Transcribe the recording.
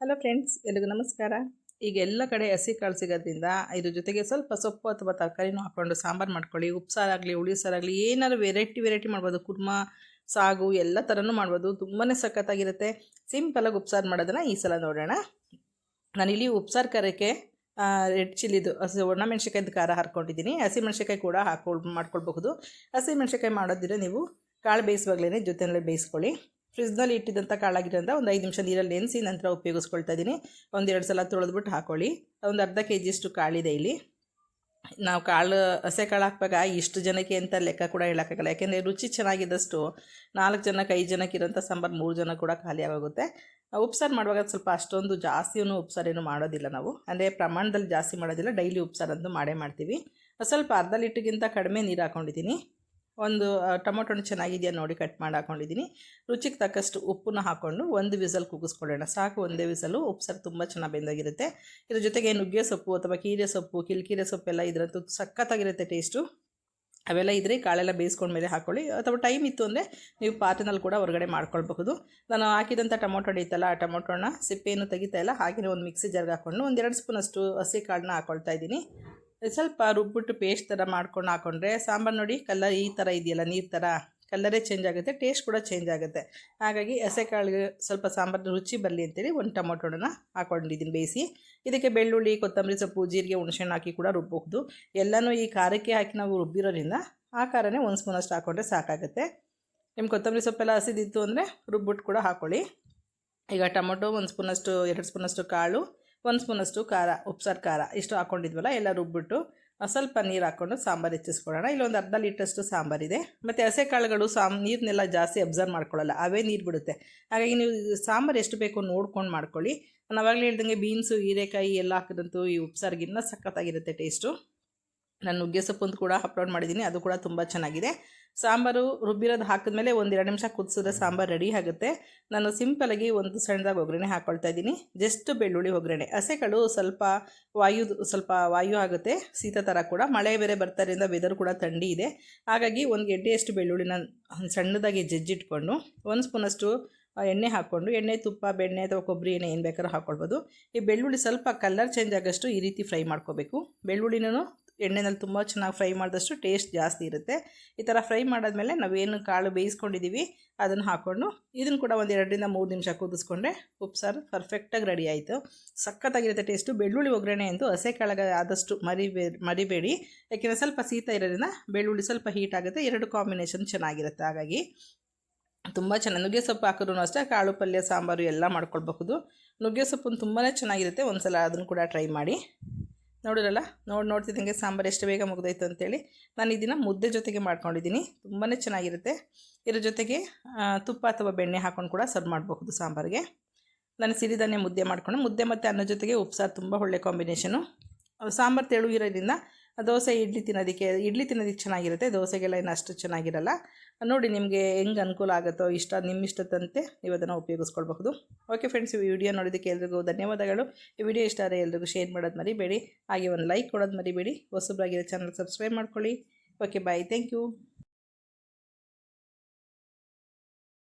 Hello friends ಎಲ್ರಿಗೂ ನಮಸ್ಕಾರ. ಈಗ ಎಲ್ಲ ಕಡೆ ಹಸಿ ಕಾಳು ಸಿಗೋದ್ರಿಂದ ಇದ್ರ ಜೊತೆಗೆ ಸ್ವಲ್ಪ ಸೊಪ್ಪು ಅಥವಾ ತರಕಾರಿನೂ ಹಾಕ್ಕೊಂಡು ಸಾಂಬಾರು ಮಾಡ್ಕೊಳ್ಳಿ ಉಪ್ಸಾರಾಗಲಿ ಹುಳಿ ಸಾರಾಗಲಿ ಏನಾದ್ರು ವೆರೈಟಿ ವೆರೈಟಿ ಮಾಡ್ಬೋದು. ಕುರ್ಮಾ, ಸಾಗು, ಎಲ್ಲ ಥರನೂ ಮಾಡ್ಬೋದು. ತುಂಬಾ ಸಖತ್ತಾಗಿರುತ್ತೆ. ಸಿಂಪಲಾಗಿ ಉಪ್ಸಾರು ಮಾಡೋದನ್ನು ಈ ಸಲ ನೋಡೋಣ. ನಾನಿಲ್ಲಿ ಉಪ್ಸಾರು ಕರಕ್ಕೆ ರೆಡ್ ಚಿಲ್ಲಿದು ಹಸಿ ಒಣಮೆಣ್ಸಿಕಾಯ್ದು ಖಾರ ಹಾಕ್ಕೊಂಡಿದ್ದೀನಿ ಹಸಿಮೆಣ್ಸಿಕಾಯಿ ಕೂಡ ಹಾಕೊಳ್, ಮಾಡ್ಕೊಳ್ಬಹುದು. ಹಸಿಮೆಣ್ಸಿಕಾಯಿ ಮಾಡೋದಿದ್ರೆ ನೀವು ಕಾಳು ಬೇಯಿಸುವಾಗಲೇ ಜೊತೆಯಲ್ಲೇ ಬೇಯಿಸ್ಕೊಳ್ಳಿ. ಫ್ರಿಜ್ನಲ್ಲಿ ಇಟ್ಟಿದ್ದಂಥ ಕಾಳಾಗಿರೋದ್ರಿಂದ ಒಂದು ಐದು ನಿಮಿಷ ನೀರಲ್ಲಿ ನೆನೆಸಿ ನಂತರ ಉಪಯೋಗಿಸ್ಕೊಳ್ತಾ ಇದ್ದೀನಿ. ಒಂದೆರಡು ಸಲ ತೊಳೆದ್ಬಿಟ್ಟು ಹಾಕೊಳ್ಳಿ. ಒಂದು ಅರ್ಧ ಕೆ ಜಿಯಷ್ಟು ಕಾಳಿದೆ ಇಲ್ಲಿ. ನಾವು ಕಾಳು, ಹಸೆ ಕಾಳು ಹಾಕ್ವಾಗ ಇಷ್ಟು ಜನಕ್ಕೆ ಅಂತ ಲೆಕ್ಕ ಕೂಡ ಹೇಳೋಕ್ಕಾಗಲ್ಲ. ಯಾಕೆಂದರೆ ರುಚಿ ಚೆನ್ನಾಗಿದ್ದಷ್ಟು ನಾಲ್ಕು ಜನಕ್ಕೆ ಐದು ಜನಕ್ಕೆ ಇರೋಂಥ ಸಾಂಬಾರು ಮೂರು ಜನ ಕೂಡ ಖಾಲಿ ಆಗೋಗುತ್ತೆ. ಉಪ್ಸಾರು ಮಾಡುವಾಗ ಸ್ವಲ್ಪ ಅಷ್ಟೊಂದು ಜಾಸ್ತಿಯೂ ಉಪ್ಸಾರೇನು ಮಾಡೋದಿಲ್ಲ ನಾವು. ಅಂದರೆ ಪ್ರಮಾಣದಲ್ಲಿ ಜಾಸ್ತಿ ಮಾಡೋದಿಲ್ಲ, ಡೈಲಿ ಉಪ್ಸಾರಂದು ಮಾಡೇ ಮಾಡ್ತೀವಿ. ಸ್ವಲ್ಪ ಅರ್ಧ ಲೀಟ್ರಿಗಿಂತ ಕಡಿಮೆ ನೀರು ಹಾಕ್ಕೊಂಡಿದ್ದೀನಿ ಒಂದು ಟೊಮೊಟೊ ಹಣ್ಣು ಚೆನ್ನಾಗಿದೆಯಾ ನೋಡಿ ಕಟ್ ಮಾಡಿ ಹಾಕೊಂಡಿದ್ದೀನಿ. ರುಚಿಗೆ ತಕ್ಕಷ್ಟು ಉಪ್ಪನ್ನ ಹಾಕ್ಕೊಂಡು ಒಂದು ವಿಸಲ್ ಕೂಗಿಸ್ಕೊಳ್ಳೋಣ ಸಾಕು ಒಂದೇ ವಿಸಲು ಉಪ್ಸಾರು ತುಂಬ ಚೆನ್ನಾಗಿ ಬೆಂದಾಗಿರುತ್ತೆ. ಇದ್ರ ಜೊತೆಗೆ ನುಗ್ಗೆ ಸೊಪ್ಪು ಅಥವಾ ಕೀರೆ ಸೊಪ್ಪು, ಕಿಲ್ಕೀರೆ ಸೊಪ್ಪೆಲ್ಲ ಇದರಂತೂ ಸಖತ್ತಾಗಿರುತ್ತೆ ಟೇಸ್ಟು. ಅವೆಲ್ಲ ಇದ್ದರೆ ಕಾಳೆಲ್ಲ ಬೇಯಿಸ್ಕೊಂಡ್ಮೇಲೆ ಹಾಕ್ಕೊಳ್ಳಿ ಅಥವಾ ಟೈಮ್ ಇತ್ತು ಅಂದರೆ ನೀವು ಪಾತ್ರೆನಲ್ಲಿ ಕೂಡ ಹೊರಗಡೆ ಮಾಡ್ಕೊಳ್ಬಹುದು. ನಾನು ಹಾಕಿದಂಥ ಟೊಮೊಟೊ ಇತ್ತಲ್ಲ, ಆ ಟೊಮೊಟೊನ ಸಿಪ್ಪೆಯನ್ನು ತೆಗಿತಾ ಇಲ್ಲ. ಹಾಗೆಯೇ ಒಂದು ಮಿಕ್ಸಿ ಜಾರ್ಗೆ ಹಾಕ್ಕೊಂಡು ಒಂದೆರಡು ಸ್ಪೂನಷ್ಟು ಹಸಿ ಕಾಳನ್ನ ಹಾಕ್ಕೊಳ್ತಾ ಇದ್ದೀನಿ. ಸ್ವಲ್ಪ ರುಬ್ಬಿಟ್ಟು ಪೇಸ್ಟ್ ಥರ ಮಾಡ್ಕೊಂಡು ಹಾಕೊಂಡ್ರೆ ಸಾಂಬಾರು ನೋಡಿ ಕಲರ್ ಈ ಥರ ಇದೆಯಲ್ಲ ನೀರು ಥರ ಕಲ್ಲರೇ ಚೇಂಜ್ ಆಗುತ್ತೆ ಟೇಸ್ಟ್ ಕೂಡ ಚೇಂಜ್ ಆಗುತ್ತೆ. ಹಾಗಾಗಿ ಹಸೆಕಾಳಿಗೆ ಸ್ವಲ್ಪ ಸಾಂಬಾರು ರುಚಿ ಬರಲಿ ಅಂತೇಳಿ ಒಂದು ಟೊಮೊಟೊನ ಹಾಕ್ಕೊಂಡಿದ್ದೀನಿ ಬೇಯಿಸಿ. ಇದಕ್ಕೆ ಬೆಳ್ಳುಳ್ಳಿ, ಕೊತ್ತಂಬರಿ ಸೊಪ್ಪು, ಜೀರಿಗೆ, ಹುಣಸೆಹಣ್ಣು ಹಾಕಿ ಕೂಡ ರುಬ್ಬಬಹುದು ಎಲ್ಲನೂ ಈ ಖಾರಕ್ಕೆ ಹಾಕಿ ನಾವು ರುಬ್ಬಿರೋದ್ರಿಂದ ಆ ಖಾರನೇ ಒಂದು ಸ್ಪೂನಷ್ಟು ಹಾಕೊಂಡ್ರೆ ಸಾಕಾಗುತ್ತೆ. ನಿಮ್ಮ ಕೊತ್ತಂಬರಿ ಸೊಪ್ಪೆಲ್ಲ ಹಸಿದಿತ್ತು ಅಂದರೆ ರುಬ್ಬಿಟ್ಟು ಕೂಡ ಹಾಕ್ಕೊಳ್ಳಿ ಈಗ ಟೊಮೊಟೊ ಒಂದು ಸ್ಪೂನಷ್ಟು ಎರಡು ಸ್ಪೂನಷ್ಟು ಕಾಳು ಒಂದು ಸ್ಪೂನಷ್ಟು ಖಾರ, ಉಪ್ಸಾರು ಖಾರ ಇಷ್ಟು ಹಾಕ್ಕೊಂಡಿದ್ವಲ್ಲ ಎಲ್ಲ ರುಬ್ಬಿಟ್ಟು ಸ್ವಲ್ಪ ನೀರು ಹಾಕ್ಕೊಂಡು ಸಾಂಬಾರು ಹೆಚ್ಚಿಸ್ಕೊಳ್ಳೋಣ. ಇಲ್ಲೊಂದು ಅರ್ಧ ಲೀಟರ್ಷ್ಟು ಸಾಂಬಾರಿದೆ ಮತ್ತು ಹಸೆ ಕಾಳುಗಳು ಸಾಮ್ ನೀರನ್ನೆಲ್ಲ ಜಾಸ್ತಿ ಅಬ್ಸರ್ವ್ ಮಾಡ್ಕೊಳ್ಳಲ್ಲ, ಅವೇ ನೀರು ಬಿಡುತ್ತೆ. ಹಾಗಾಗಿ ನೀವು ಸಾಂಬಾರು ಎಷ್ಟು ಬೇಕು ನೋಡ್ಕೊಂಡು ಮಾಡ್ಕೊಳ್ಳಿ. ನಾವಾಗಲೇ ಹೇಳ್ದಂಗೆ ಬೀನ್ಸು, ಹೀರೆಕಾಯಿ ಎಲ್ಲ ಹಾಕಿದಂತೂ ಈ ಉಪ್ಸಾರಿಗೆ ಇನ್ನೂ ಸಖತ್ತಾಗಿರುತ್ತೆ ಟೇಸ್ಟು. ನಾನು ನುಗ್ಗೆ ಸೊಪ್ಪು ಕೂಡ ಅಪ್ಲೋಡ್ ಮಾಡಿದ್ದೀನಿ. ಅದು ಕೂಡ ತುಂಬ ಚೆನ್ನಾಗಿದೆ. ಸಾಂಬಾರು ರುಬ್ಬಿರೋದು ಹಾಕಿದ್ಮೇಲೆ ಒಂದು ಎರಡು ನಿಮಿಷ ಕುದಿಸಿದ್ರೆ ಸಾಂಬಾರು ರೆಡಿ ಆಗುತ್ತೆ. ನಾನು ಸಿಂಪಲಾಗಿ ಒಂದು ಸಣ್ಣದಾಗಿ ಒಗ್ಗರಣೆ ಹಾಕ್ಕೊಳ್ತಾ ಇದ್ದೀನಿ. ಜಸ್ಟ್ ಬೆಳ್ಳುಳ್ಳಿ ಒಗ್ಗರಣೆ. ಹಸೆಗಳು ಸ್ವಲ್ಪ ವಾಯು ಸ್ವಲ್ಪ ವಾಯು ಆಗುತ್ತೆ. ಶೀತ ಥರ ಕೂಡ. ಮಳೆ ಬೇರೆ ಬರ್ತಾರಿಂದ ವೆದರ್ ಕೂಡ ಥಂಡಿ ಇದೆ. ಹಾಗಾಗಿ ಒಂದು ಗೆಡ್ಡೆಯಷ್ಟು ಬೆಳ್ಳುಳ್ಳಿನ ಸಣ್ಣದಾಗಿ ಜಜ್ಜಿಟ್ಕೊಂಡು ಒಂದು ಸ್ಪೂನಷ್ಟು ಎಣ್ಣೆ ಹಾಕ್ಕೊಂಡು ಎಣ್ಣೆ, ತುಪ್ಪ, ಬೆಣ್ಣೆ ಅಥವಾ ಕೊಬ್ಬರಿ ಎಣ್ಣೆ ಏನು ಬೇಕಾದ್ರೂ ಹಾಕ್ಕೊಳ್ಬೋದು ಈ ಬೆಳ್ಳುಳ್ಳಿ ಸ್ವಲ್ಪ ಕಲರ್ ಚೇಂಜ್ ಆಗೋಷ್ಟು ಈ ರೀತಿ ಫ್ರೈ ಮಾಡ್ಕೋಬೇಕು. ಬೆಳ್ಳುಳ್ಳಿನೂ ಎಣ್ಣೆನಲ್ಲಿ ತುಂಬ ಚೆನ್ನಾಗಿ ಫ್ರೈ ಮಾಡಿದಷ್ಟು ಟೇಸ್ಟ್ ಜಾಸ್ತಿ ಇರುತ್ತೆ. ಈ ಥರ ಫ್ರೈ ಮಾಡಾದ್ಮೇಲೆ ನಾವೇನು ಕಾಳು ಬೇಯಿಸ್ಕೊಂಡಿದ್ದೀವಿ ಅದನ್ನು ಹಾಕ್ಕೊಂಡು ಇದನ್ನು ಕೂಡ ಒಂದು ಎರಡರಿಂದ ಮೂರು ನಿಮಿಷ ಕುದಿಸ್ಕೊಂಡ್ರೆ ಉಪ್ಸಾರು ಪರ್ಫೆಕ್ಟಾಗಿ ರೆಡಿ ಆಯಿತು. ಸಖತ್ತಾಗಿರುತ್ತೆ ಟೇಸ್ಟು ಬೆಳ್ಳುಳ್ಳಿ ಒಗ್ಗರಣೆ ಅಂತೂ ಹಸೆ ಕಾಳಗ ಆದಷ್ಟು ಮರಿಬೇ ಮರಿಬೇಡಿ. ಯಾಕೆಂದರೆ ಸ್ವಲ್ಪ ಶೀತ ಇರೋದ್ರಿಂದ ಬೆಳ್ಳುಳ್ಳಿ ಸ್ವಲ್ಪ ಹೀಟ್ ಆಗುತ್ತೆ, ಎರಡು ಕಾಂಬಿನೇಷನ್ ಚೆನ್ನಾಗಿರುತ್ತೆ. ಹಾಗಾಗಿ ತುಂಬ ಚೆನ್ನಾಗಿ, ನುಗ್ಗೆ ಸೊಪ್ಪು ಹಾಕಿದ್ರು ಅಷ್ಟೇ ಕಾಳು ಪಲ್ಯ, ಸಾಂಬಾರು ಎಲ್ಲ ಮಾಡ್ಕೊಳ್ಬಹುದು. ನುಗ್ಗೆ ಸೊಪ್ಪು ತುಂಬಾ ಚೆನ್ನಾಗಿರುತ್ತೆ. ಒಂದು ಸಲ ಅದನ್ನು ಕೂಡ ಟ್ರೈ ಮಾಡಿ. ನೋಡಿರಲ್ಲ? ನೋಡಿ, ನೋಡ್ತಿದ್ದಂಗೆ ಸಾಂಬಾರು ಎಷ್ಟು ಬೇಗ ಮುಗ್ದೋಯ್ತು ಅಂತೇಳಿ ನಾನು ಇದನ್ನು ಮುದ್ದೆ ಜೊತೆಗೆ ಮಾಡ್ಕೊಂಡಿದ್ದೀನಿ. ತುಂಬಾ ಚೆನ್ನಾಗಿರುತ್ತೆ. ಇದ್ರ ಜೊತೆಗೆ ತುಪ್ಪ ಅಥವಾ ಬೆಣ್ಣೆ ಹಾಕ್ಕೊಂಡು ಕೂಡ ಸರ್ವ್ ಮಾಡಬಹುದು ಸಾಂಬಾರಿಗೆ. ನಾನು ಸಿರಿಧಾನ್ಯ ಮುದ್ದೆ ಮಾಡ್ಕೊಂಡು, ಮುದ್ದೆ ಮತ್ತು ಅನ್ನ ಜೊತೆಗೆ ಉಪ್ಸಾರು ತುಂಬ ಒಳ್ಳೆ ಕಾಂಬಿನೇಷನು. ಸಾಂಬಾರು ತೆಳು ಇರೋದ್ರಿಂದ ದೋಸೆ ಇಡ್ಲಿ ತಿನ್ನೋದಕ್ಕೆ ಇಡ್ಲಿ ತಿನ್ನೋದಕ್ಕೆ ಚೆನ್ನಾಗಿರುತ್ತೆ, ದೋಸೆಗೆಲ್ಲ ಏನು ಅಷ್ಟು ಚೆನ್ನಾಗಿರಲ್ಲ. ನೋಡಿ ನಿಮಗೆ ಹೆಂಗೆ ಅನುಕೂಲ ಆಗುತ್ತೋ, ಇಷ್ಟ ನಿಮ್ಮ ಇಷ್ಟದಂತೆ ನೀವು ಅದನ್ನು ಉಪಯೋಗಿಸ್ಕೊಳ್ಬಹುದು. ಓಕೆ ಫ್ರೆಂಡ್ಸ್ ಈ ವಿಡಿಯೋ ನೋಡೋದಕ್ಕೆ ಎಲ್ರಿಗೂ ಧನ್ಯವಾದಗಳು. ಈ ವಿಡಿಯೋ ಇಷ್ಟ ಆದರೆ ಎಲ್ರಿಗೂ ಶೇರ್ ಮಾಡೋದು ಮರಿಬೇಡಿ. ಹಾಗೆ ಒಂದು ಲೈಕ್ ಕೊಡೋದು ಮರಿಬೇಡಿ. ಹೊಸಬ್ರಾಗಿರೋ ಚಾನಲ್ ಸಬ್ಸ್ಕ್ರೈಬ್ ಮಾಡ್ಕೊಳ್ಳಿ. Okay bye thank you